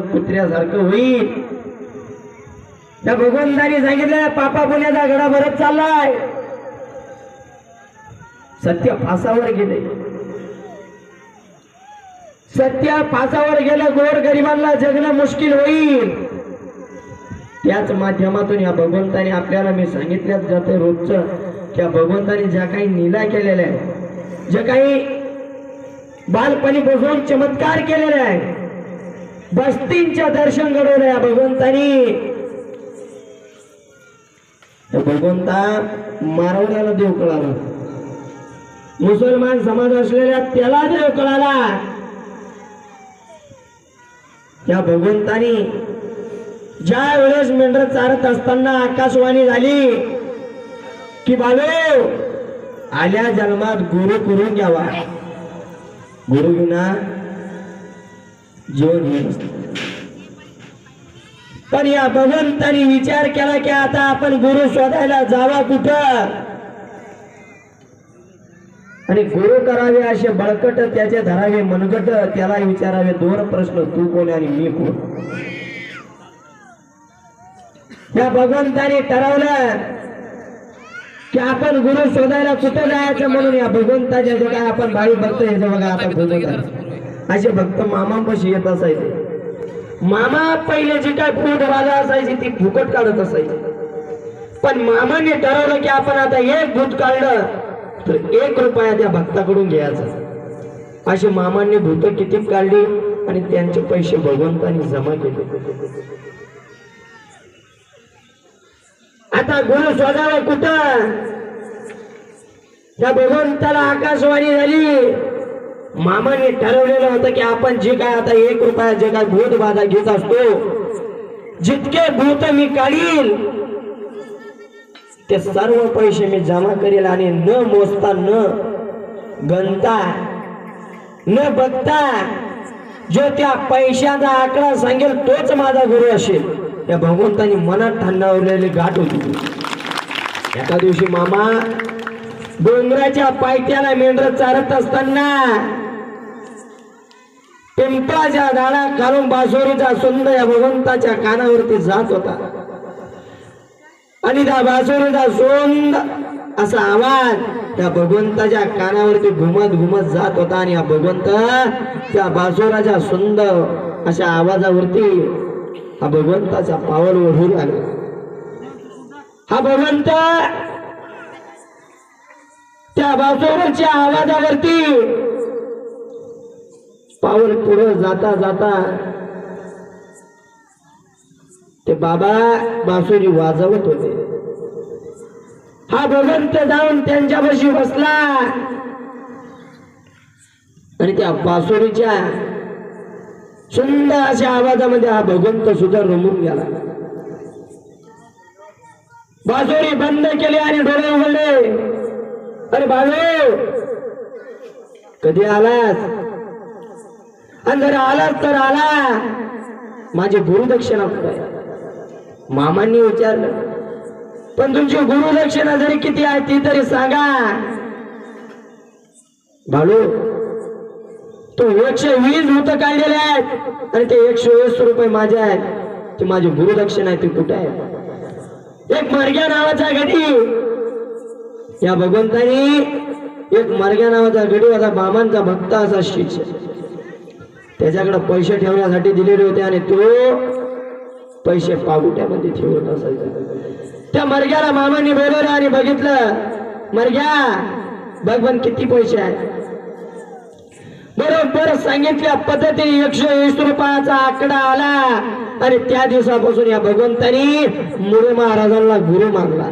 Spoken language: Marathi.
कुत्र्यासारखं होईल. त्या भगवंतानी सांगितलं पापा पुण्याचा गडा भरत चाललाय. सत्य फासावर गेले. सत्य फासावर गेलं गोर गरिबांना जगणं मुश्किल होईल. त्याच माध्यमातून या भगवंताने आपल्याला मी सांगितल्याच जाते रोजचं त्या भगवंताने ज्या काही नीला केलेल्या आहे ज्या काही बालपणी बसून चमत्कार केलेले आहे बस्तींच्या दर्शन घडवलं या भगवंतानी. भगवंता मारवण्याला देव कळाला. मुसलमान समाज असलेल्या त्याला देव कळाला. त्या भगवंतानी ज्या वेळेस मेंढर चारत असताना आकाशवाणी झाली की बालो आल्या जन्मात गुरु करून घ्यावा. गुरु विना हे नसतं पण या भगवंतानी विचार केला की आता आपण गुरु शोधायला जावा कुठं? आणि गुरु करावे असे बळकट त्याचे धरावे मनगट त्याला विचारावे दोन प्रश्न तू कोण आणि मी कोण? या भगवंताने ठरवलं की आपण गुरु शोधायला कुठं जायचं म्हणून या भगवंताच्या जे काय आपण भावी भक्त येतो बघा भगवंता असे भक्त मामापाशी येत असायचे. मामा पहिले जी काय फूट राजा असायची ती फुकट काढत असायची. पण मामाने ठरवलं की आपण आता एक भूत काढलं तर एक रुपया त्या भक्ताकडून घ्यायचा. अशी मामाने भूत किती काढली आणि त्यांचे पैसे भगवंतांनी जमा केले. आता गुरु स्वतःला कुठं? त्या भगवंताला आकाशवाणी झाली. मामाने ठरवलेलं होतं की आपण जे काय आता एक रुपया जे काय भूत बाधा घेत असतो जितके भूत मी काढील ते सर्व पैसे मी जमा करेल आणि न मोजता न गणता न बघता जो त्या पैशाचा आकडा सांगेल तोच माझा गुरु असेल. या भगवंतानी मनात ठाणावलेली गाठ होती. एका दिवशी मामा डोंगराच्या पायथ्याला मेंढर चारत असताना पिंपळाच्या दाणा खालून बासुरीचा सुंदर या भगवंताच्या कानावरती जात होता. आणि त्या बासुरीचा सोंद असा आवाज त्या भगवंताच्या कानावरती घुमत घुमत जात होता आणि हा भगवंत त्या बासुराच्या सुंदर अशा आवाजावरती हा भगवंताचा पावल ओढू लागला हा भगवंत त्या बासुराच्या आवाजावरती पावर पुढे जाता जाता ते बाबा बासुरी वाजवत होते. हा भगवंत जाऊन त्यांच्यापाशी बसला. आणि त्या बासुरीच्या सुंदर अशा आवाजामध्ये हा भगवंत सुद्धा रमून गेला. बासुरी बंद केली आणि डोळे उघडले. अरे बाजू कधी आलास? आणि जर आलास तर आला. माझी गुरुदक्षिणा कुठे आहे मामांनी विचारलं पण तुमची गुरुदक्षिणा जरी किती आहे ती तरी सांगा. बाळू तू एकशे वीस होत काढलेले आहेत आणि ते एकशे वीस रुपये माझे आहेत. ती माझी गुरुदक्षिणा आहे ती कुठे आहे? एक मरग्या नावाचा गडी. या भगवंतानी एक मरग्या नावाचा गडी माझा मामांचा भक्त असा शिष्य. त्याच्याकडे पैसे ठेवण्यासाठी दिलेले होते आणि तो पैसे पागुट्यामध्ये ठेवत असायचा. त्या मरग्याला मामाने बोलवलं आणि बघितलं मरग्या बघ पण किती पैसे आहेत. बरोबर सांगितल्या पद्धतीने एकशे वीस रुपयाचा आकडा आला आणि त्या दिवसापासून या भगवंतानी मुळे महाराजांना गुरु मागला